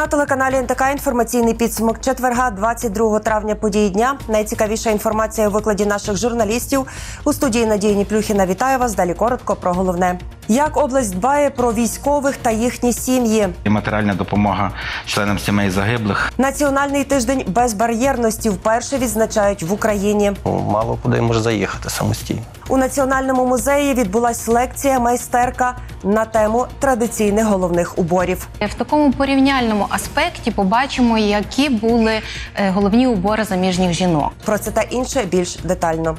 На телеканалі НТК інформаційний підсумок четверга, 22 травня. Події дня. Найцікавіша інформація у викладі наших журналістів у студії Надії Ніплюхіна. Вітаю вас. Далі коротко про головне. Як область дбає про військових та їхні сім'ї? І матеріальна допомога членам сімей загиблих. Національний тиждень безбар'єрності вперше відзначають в Україні. Мало куди може заїхати самостійно. У національному музеї відбулась лекція майстерка на тему традиційних головних уборів. В такому порівняльному аспекті побачимо, які були е, головні убори заміжніх жінок. Про це та інше більш детально.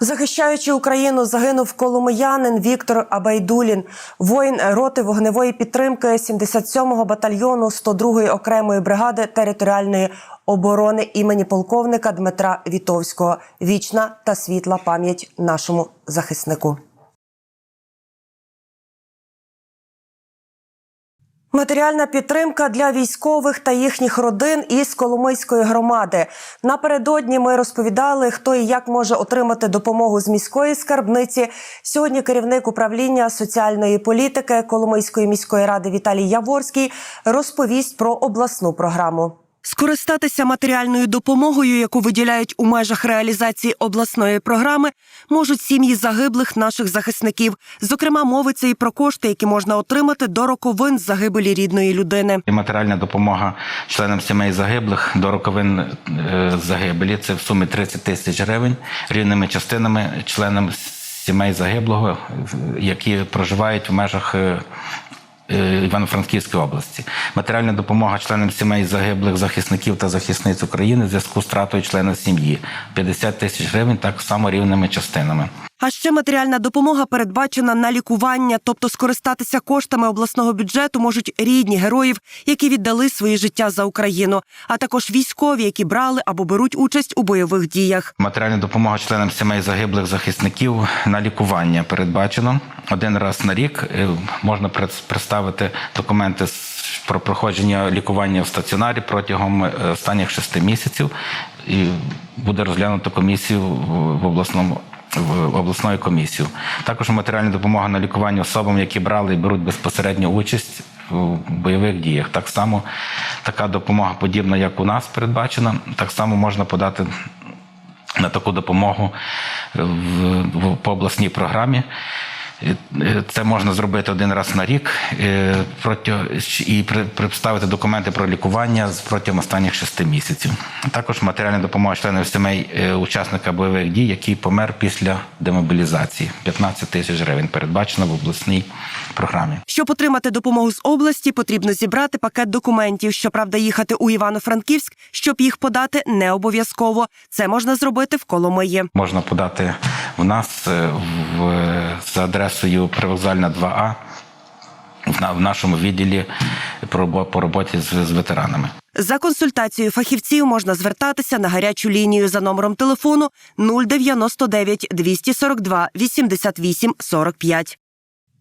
Захищаючи Україну, загинув коломиянин Віктор Абайдулін, воїн роти вогневої підтримки 77-го батальйону 102-ї окремої бригади територіальної оборони імені полковника Дмитра Вітовського. Вічна та світла пам'ять нашому захиснику. Матеріальна підтримка для військових та їхніх родин із Коломийської громади. Напередодні ми розповідали, хто і як може отримати допомогу з міської скарбниці. Сьогодні керівник управління соціальної політики Коломийської міської ради Віталій Яворський розповість про обласну програму. Скористатися матеріальною допомогою, яку виділяють у межах реалізації обласної програми, можуть сім'ї загиблих наших захисників. Зокрема, мовиться і про кошти, які можна отримати до роковин загибелі рідної людини. Матеріальна допомога членам сімей загиблих до роковин е, загибелі. Це в сумі 30 тисяч гривень рівними частинами членам сімей загиблого, які проживають в межах. Е, Івано-Франківської області матеріальна допомога членам сімей загиблих захисників та захисниць України в зв'язку з втратою члена сім'ї 50 тисяч гривень, так само рівними частинами. А ще матеріальна допомога передбачена на лікування, тобто скористатися коштами обласного бюджету можуть рідні героїв, які віддали свої життя за Україну, а також військові, які брали або беруть участь у бойових діях. Матеріальна допомога членам сімей загиблих захисників на лікування передбачено один раз на рік. Е, Можна представити документи про проходження лікування в стаціонарі протягом е, останніх шести місяців, і буде розглянуто комісію в в обласному. В обласною комісію також матеріальна допомога на лікування особам, які брали і беруть безпосередню участь в бойових діях. Так само така допомога, подібна як у нас передбачена, так само можна подати на таку допомогу в, в, по обласній програмі. Е, е, Це можна зробити один раз на рік е, і представити документи про лікування протягом останніх шести місяців. Також матеріальна допомога членів сімей учасника бойових дій, який помер після демобілізації. 15 тисяч гривень передбачено в обласній програмі. Щоб отримати допомогу з області, потрібно зібрати пакет документів. Щоправда, їхати у Івано-Франківськ, щоб їх подати, не обов'язково. Це можна зробити в Коломиї. можна подати в нас е, в, за адресою Привокзальна 2А в, нашому відділі по роботі з, з ветеранами. За консультацією фахівців можна звертатися на гарячу лінію за номером телефону 099 242 88 45.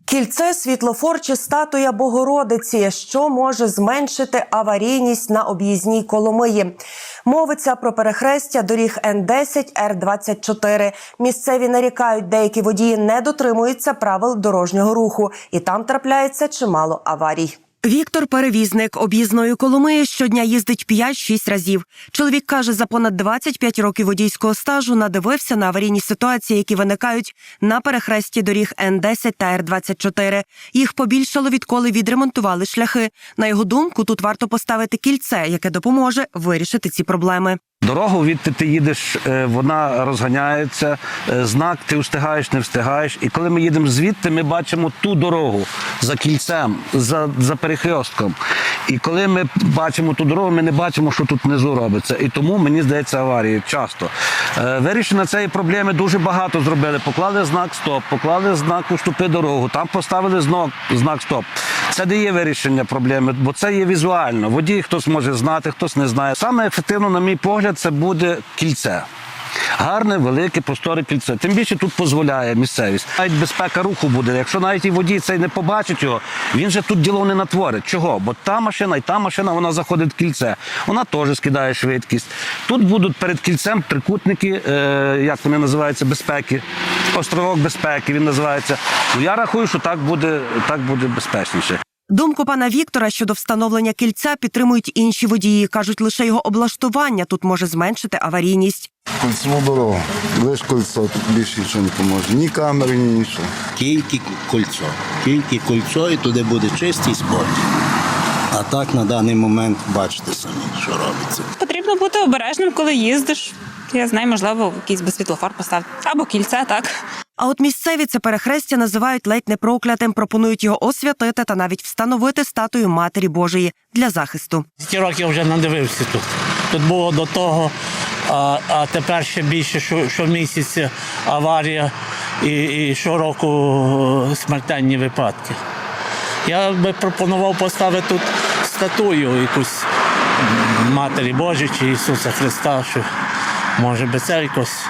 Кільце, світлофор чи статуя Богородиці, що може зменшити аварійність на об'їзній Коломиї. Мовиться про перехрестя доріг Н10, Р24. Місцеві нарікають, деякі водії не дотримуються правил дорожнього руху, і там трапляється чимало аварій. Віктор перевізник об'їзною Коломиї щодня їздить 5-6 разів. Чоловік каже, за понад 25 років водійського стажу надивився на аварійні ситуації, які виникають на перехресті доріг Н10 та Р24. Їх побільшало, відколи відремонтували шляхи. На його думку, тут варто поставити кільце, яке допоможе вирішити ці проблеми. Дорогу відти ти їдеш, е, вона розганяється, е, знак ти встигаєш, не встигаєш. І коли ми їдемо звідти, ми бачимо ту дорогу за кільцем, за, за перехрестком. І коли ми бачимо ту дорогу, ми не бачимо, що тут внизу робиться. І тому мені здається аварії часто. Е, Вирішення цієї проблеми дуже багато зробили. Поклали знак стоп, поклали знак уступи дорогу, там поставили знак, знак стоп. Це не є вирішення проблеми, бо це є візуально. Водій хтось може знати, хтось не знає. Саме ефективно, на мій погляд, це буде кільце. Гарне, велике, просторе кільце. Тим більше тут дозволяє місцевість. Навіть безпека руху буде. Якщо навіть і водій цей не побачить його, він же тут діло не натворить. Чого? Бо та машина і та машина вона заходить в кільце. Вона теж скидає швидкість. Тут будуть перед кільцем трикутники, е, як вони називаються, безпеки. острівок безпеки. Він називається. Ну я рахую, що так буде, так буде безпечніше. Думку пана Віктора щодо встановлення кільця підтримують інші водії. кажуть, лише його облаштування тут може зменшити аварійність. Кольцеву дорогу. Лиш кольцо, тут більше нічого не поможе. Ні камери, ні нічого. Тільки кольцо. Тільки кольцо і туди буде чистий спорт. А так на даний момент бачите самі, що робиться. Потрібно бути обережним, коли їздиш. Я знаю, можливо, якийсь би світлофор поставити. Або кільце, так. А от місцеві це перехрестя називають ледь не проклятим, пропонують його освятити та навіть встановити статую Матері Божої для захисту. Ті роки я вже надивився тут. Тут було до того, а, а тепер ще більше, що, щомісяця аварія і, і щороку е, смертельні випадки. Я би пропонував поставити тут статую якусь Матері Божої чи Ісуса Христа, що може би це якось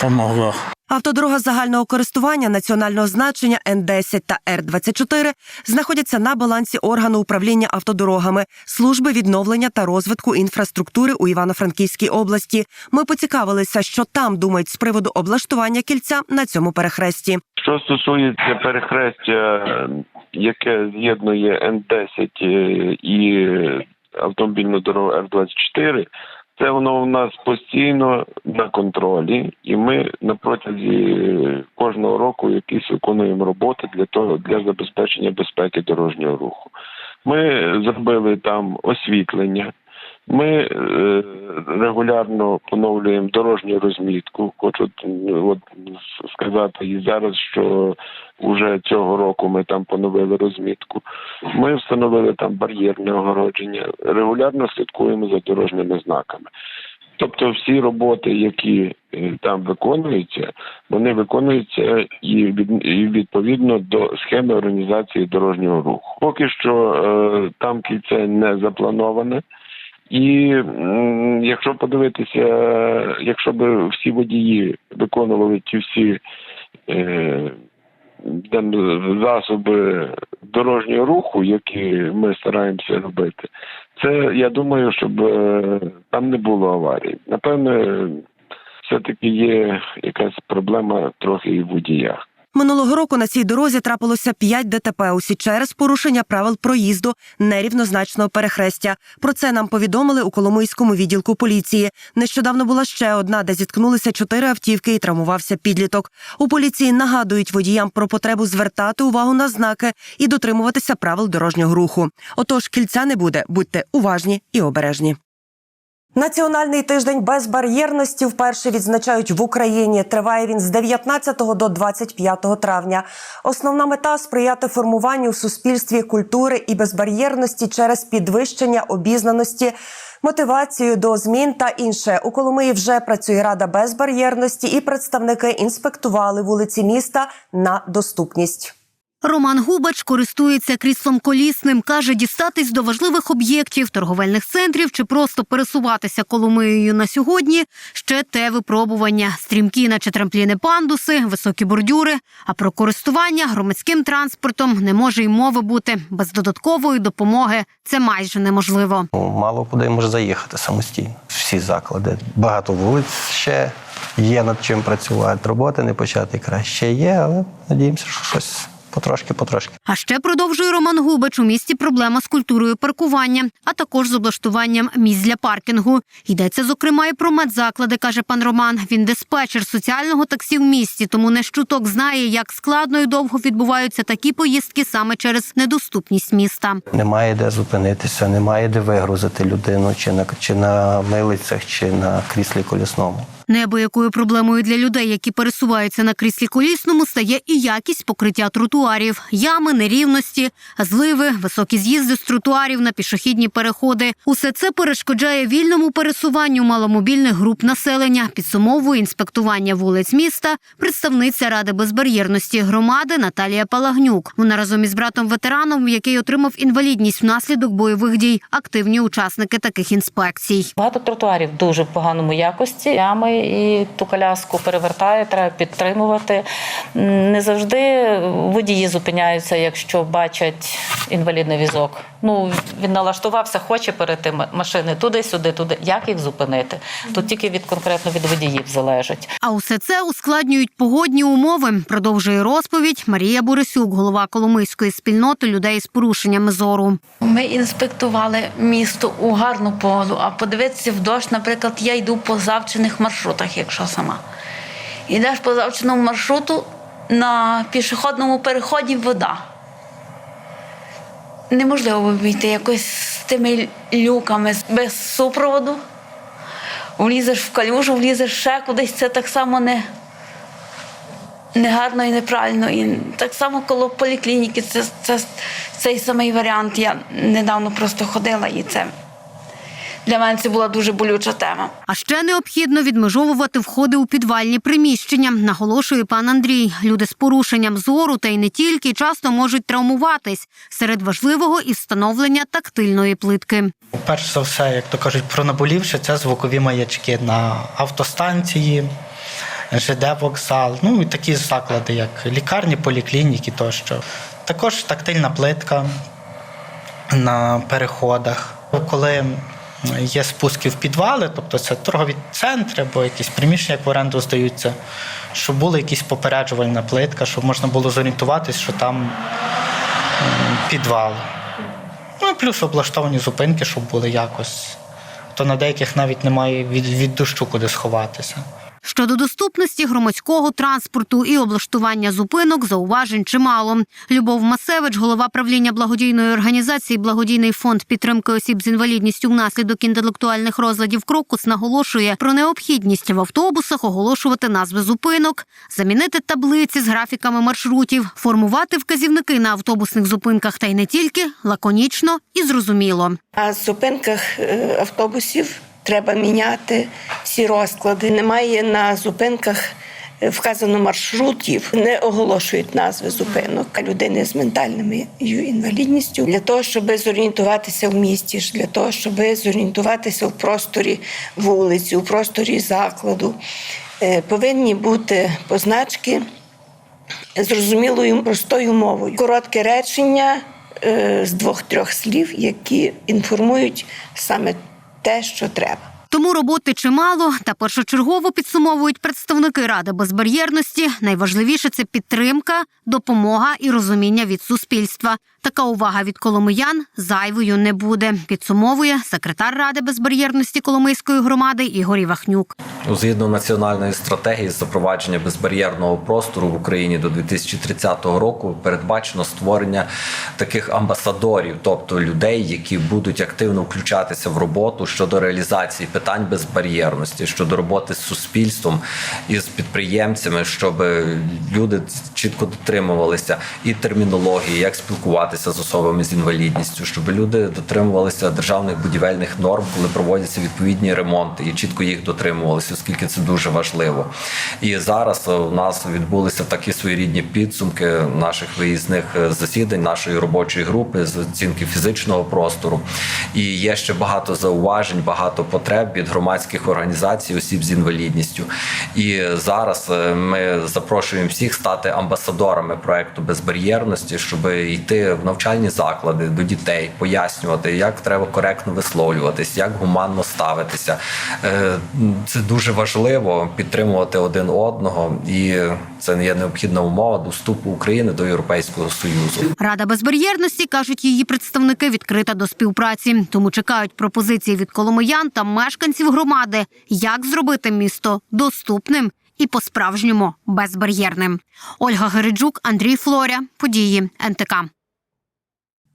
помогло. Автодорога загального користування національного значення Н10 та Р24 знаходяться на балансі органу управління автодорогами служби відновлення та розвитку інфраструктури у Івано-Франківській області. Ми поцікавилися, що там думають з приводу облаштування кільця на цьому перехресті. Що стосується перехрестя, яке з'єднує Н10 і автомобільну дорогу Р-24, це воно у нас постійно на контролі, і ми на протязі кожного року якісь виконуємо роботи для того для забезпечення безпеки дорожнього руху. Ми зробили там освітлення. Ми е, регулярно поновлюємо дорожню розмітку. Хочу от сказати і зараз, що вже цього року ми там поновили розмітку. Ми встановили там бар'єрне огородження. Регулярно слідкуємо за дорожніми знаками. Тобто всі роботи, які е, там виконуються, вони виконуються і відповідно до схеми організації дорожнього руху. Поки що е, там кільце не заплановане. І якщо подивитися, якщо б всі водії виконували ті всі е, засоби дорожнього руху, які ми стараємося робити, це я думаю, щоб е, там не було аварій. Напевне, все-таки є якась проблема трохи і в водіях. Минулого року на цій дорозі трапилося 5 ДТП. Усі через порушення правил проїзду нерівнозначного перехрестя. Про це нам повідомили у Коломийському відділку поліції. Нещодавно була ще одна, де зіткнулися чотири автівки і травмувався підліток. У поліції нагадують водіям про потребу звертати увагу на знаки і дотримуватися правил дорожнього руху. Отож, кільця не буде. Будьте уважні і обережні. Національний тиждень безбар'єрності вперше відзначають в Україні. Триває він з 19 до 25 травня. Основна мета сприяти формуванню в суспільстві культури і безбар'єрності через підвищення обізнаності, мотивацію до змін та інше. У Коломиї вже працює рада безбар'єрності, і представники інспектували вулиці міста на доступність. Роман Губач користується кріслом колісним. Каже, дістатись до важливих об'єктів, торговельних центрів чи просто пересуватися Коломиєю на сьогодні ще те випробування. Стрімкі, наче трампліни пандуси, високі бордюри. А про користування громадським транспортом не може й мови бути. Без додаткової допомоги це майже неможливо. Мало куди може заїхати самостійно. Всі заклади. Багато вулиць ще є над чим працювати. Роботи не почати краще є, але надіємося, що щось потрошки-потрошки. А ще продовжує Роман Губач у місті проблема з культурою паркування, а також з облаштуванням місць для паркінгу. Йдеться зокрема і про медзаклади, каже пан Роман. Він диспетчер соціального таксі в місті, тому не щуток знає, як складно і довго відбуваються такі поїздки саме через недоступність міста. Немає де зупинитися, немає де вигрузити людину, чи на чи на милицях, чи на кріслі колісному. Неабиякою проблемою для людей, які пересуваються на кріслі колісному, стає і якість покриття тротуарів, ями, нерівності, зливи, високі з'їзди з тротуарів на пішохідні переходи. Усе це перешкоджає вільному пересуванню маломобільних груп населення. Підсумовує інспектування вулиць міста представниця ради безбар'єрності громади Наталія Палагнюк. Вона разом із братом ветераном, який отримав інвалідність внаслідок бойових дій, активні учасники таких інспекцій. Багато тротуарів дуже в поганому якості. Ями і ту коляску перевертає, треба підтримувати. Не завжди водії Водії зупиняються, якщо бачать інвалідний візок. Ну він налаштувався, хоче перейти машини туди-сюди, туди. Як їх зупинити? Тут тільки від конкретно від водіїв залежить. А усе це ускладнюють погодні умови. Продовжує розповідь Марія Борисюк, голова Коломийської спільноти людей з порушеннями зору. Ми інспектували місто у гарну погоду, а подивитися в дощ, наприклад, я йду по завчених маршрутах, якщо сама. Йдеш по завченому маршруту на пішохідному переході вода. Неможливо обійти якось з тими люками без супроводу. Влізеш в калюжу, влізеш ще кудись, це так само не, негарно і неправильно. І так само коло поліклініки, це, це цей самий варіант. Я недавно просто ходила, і це для мене це була дуже болюча тема. А ще необхідно відмежовувати входи у підвальні приміщення, наголошує пан Андрій. Люди з порушенням зору та й не тільки часто можуть травмуватись. Серед важливого і встановлення тактильної плитки. Перш за все, як то кажуть, про наболівше це звукові маячки на автостанції, ЖД вокзал, ну і такі заклади, як лікарні, поліклініки тощо. Також тактильна плитка на переходах. Коли є спуски в підвали, тобто це торгові центри або якісь приміщення, як в оренду здаються, щоб була якась попереджувальна плитка, щоб можна було зорієнтуватись, що там підвал. Ну і плюс облаштовані зупинки, щоб були якось. То на деяких навіть немає від, від дощу куди сховатися. Щодо доступності громадського транспорту і облаштування зупинок, зауважень чимало. Любов Масевич, голова правління благодійної організації Благодійний фонд підтримки осіб з інвалідністю внаслідок інтелектуальних розладів Крокус, наголошує про необхідність в автобусах оголошувати назви зупинок, замінити таблиці з графіками маршрутів, формувати вказівники на автобусних зупинках та й не тільки лаконічно і зрозуміло. На зупинках е, автобусів треба міняти всі розклади. Немає на зупинках е, вказано маршрутів, не оголошують назви зупинок людини з ментальною інвалідністю для того, щоб зорієнтуватися в місті, для того, щоб зорієнтуватися в просторі вулиці, у просторі закладу. Е, Повинні бути позначки зрозумілою простою мовою. Коротке речення е, з двох-трьох слів, які інформують саме те, що треба. Тому роботи чимало, та першочергово підсумовують представники ради безбар'єрності. Найважливіше це підтримка, допомога і розуміння від суспільства. Така увага від коломиян зайвою не буде. Підсумовує секретар ради безбар'єрності Коломийської громади Ігор Івахнюк. Згідно національної стратегії запровадження безбар'єрного простору в Україні до 2030 року передбачено створення таких амбасадорів, тобто людей, які будуть активно включатися в роботу щодо реалізації питань безбар'єрності, щодо роботи з суспільством і з підприємцями, щоб люди чітко дотримувалися і термінології, як спілкуватися з особами з інвалідністю, щоб люди дотримувалися державних будівельних норм, коли проводяться відповідні ремонти, і чітко їх дотримувалися, оскільки це дуже важливо. І зараз у нас відбулися такі своєрідні підсумки наших виїзних е, засідань, нашої робочої групи з оцінки фізичного простору. І є ще багато зауважень, багато потреб від громадських організацій, осіб з інвалідністю. І зараз е, ми запрошуємо всіх стати амбасадорами проекту безбар'єрності, щоб йти в навчальні заклади до дітей, пояснювати, як треба коректно висловлюватись, як гуманно ставитися. Е, Це дуже важливо підтримувати один одного, і це є необхідна умова до вступу України до Європейського Союзу. Рада безбар'єрності кажуть її представники відкрита до співпраці, тому чекають пропозиції від коломиян та мешканців громади, як зробити місто доступним і по-справжньому безбар'єрним. Ольга Гериджук, Андрій Флоря, події НТК.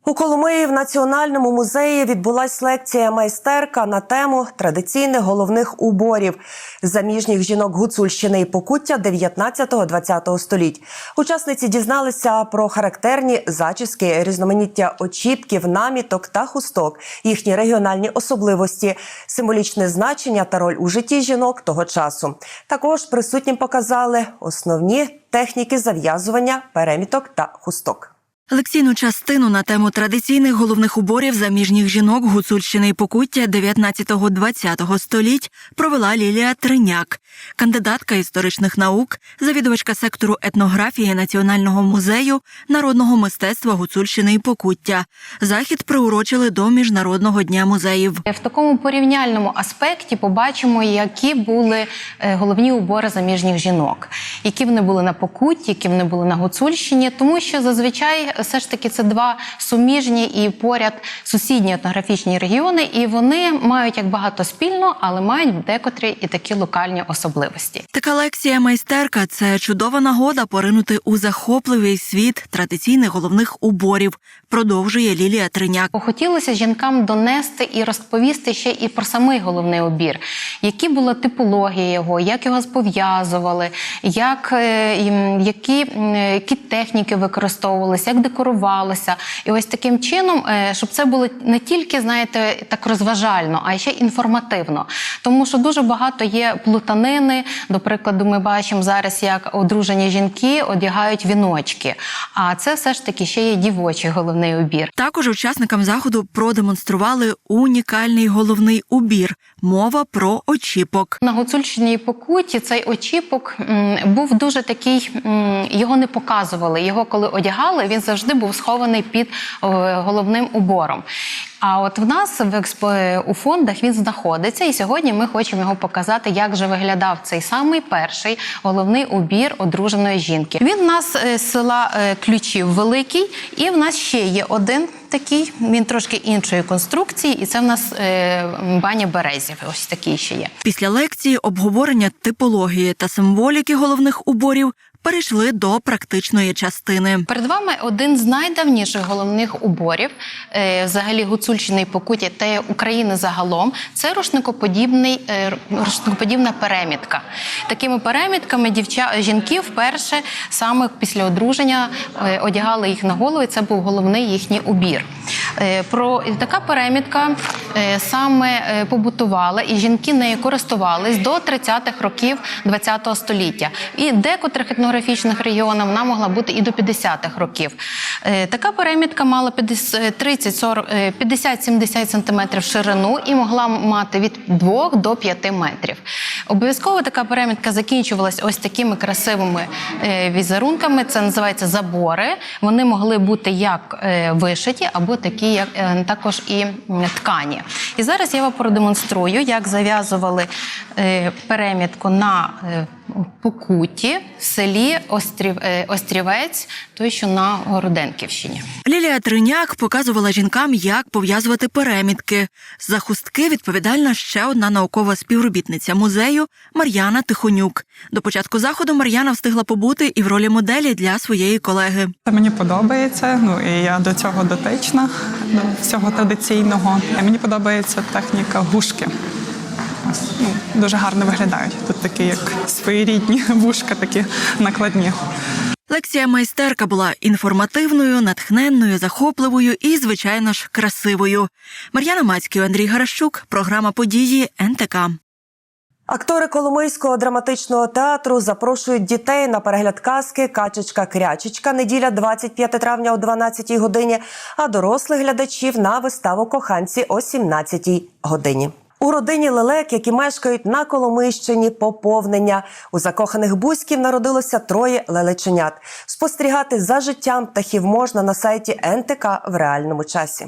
У Коломиї в Національному музеї відбулась лекція майстерка на тему традиційних головних уборів заміжніх жінок Гуцульщини і Покуття 19-20 століть. Учасниці дізналися про характерні зачіски, різноманіття очіпків, наміток та хусток, їхні регіональні особливості, символічне значення та роль у житті жінок того часу. Також присутнім показали основні техніки зав'язування переміток та хусток. Лекційну частину на тему традиційних головних уборів заміжніх жінок Гуцульщини і Покуття 19-20 століть провела Лілія Триняк, кандидатка історичних наук, завідувачка сектору етнографії Національного музею народного мистецтва Гуцульщини і Покуття. Захід приурочили до Міжнародного дня музеїв. В такому порівняльному аспекті побачимо, які були е, головні убори заміжніх жінок, які вони були на Покутті, які вони були на Гуцульщині, тому що зазвичай все ж таки це два суміжні і поряд сусідні етнографічні регіони, і вони мають як багато спільно, але мають декотрі і такі локальні особливості. Така лекція майстерка це чудова нагода поринути у захопливий світ традиційних головних уборів. Продовжує Лілія Триняк. Хотілося жінкам донести і розповісти ще і про самий головний обір, які була типологія його, як його пов'язували, як, е, які, які техніки використовувалися, як декорувалося. І ось таким чином, е, щоб це було не тільки, знаєте, так розважально, а ще інформативно. Тому що дуже багато є плутанини. До прикладу, ми бачимо зараз, як одружені жінки одягають віночки. А це все ж таки ще є дівочий головний убір. Також учасникам заходу продемонстрували унікальний головний убір мова про очіпок. На Гуцульщині і Покуті цей очіпок м, був дуже такий, м, його не показували. Його коли одягали, він завжди був схований під е, головним убором. А от в нас в експо у фондах він знаходиться, і сьогодні ми хочемо його показати, як же виглядав цей самий перший головний убір одруженої жінки. Він в нас е, з села е, Ключів Великий, і в нас ще є один такий. Він трошки іншої конструкції, і це в нас баня березів. Ось такий ще є. Після лекції обговорення типології та символіки головних уборів перейшли до практичної частини. Перед вами один з найдавніших головних уборів, е, взагалі Гуцульщини і Покуття та України загалом. Це рушникоподібний, е, рушникоподібна перемітка. Такими перемітками дівча жінки вперше саме після одруження е, одягали їх на голову. і Це був головний їхній убір. Про така перемітка саме побутувала, і жінки нею користувались до 30-х років ХХ століття. І декотрих етнографічних регіонах вона могла бути і до 50-х років. Е, Така перемітка мала 50 30-40, е, 50-70 см ширину і могла мати від 2 до 5 метрів. Обов'язково така перемітка закінчувалась ось такими красивими е, візерунками. Це називається забори. Вони могли бути як е, вишиті, або такі, як е, також і ткані. І зараз я вам продемонструю, як зав'язували е, перемітку на е, Покуті в селі Острів, е, Острівець, той, що на Городенківщині. Лілія Триняк показувала жінкам, як пов'язувати перемітки. За хустки відповідальна ще одна наукова співробітниця музею Мар'яна Тихонюк. До початку заходу Мар'яна встигла побути і в ролі моделі для своєї колеги. Це мені подобається. Ну і я до цього дотична, до всього традиційного. Мені подобається техніка гушки. Ось, Ну, дуже гарно виглядають. Тут такі, як своєрідні вушка, такі накладні. Лекція майстерка була інформативною, натхненною, захопливою і, звичайно ж, красивою. Мар'яна Мацький, Андрій Гаращук, програма події НТК. Актори Коломийського драматичного театру запрошують дітей на перегляд казки Качечка Крячечка неділя 25 травня о 12 годині, а дорослих глядачів на виставу коханці о 17 годині. У родині лелек, які мешкають на Коломийщині, поповнення у закоханих бузьків народилося троє лелеченят. Спостерігати за життям птахів можна на сайті НТК в реальному часі.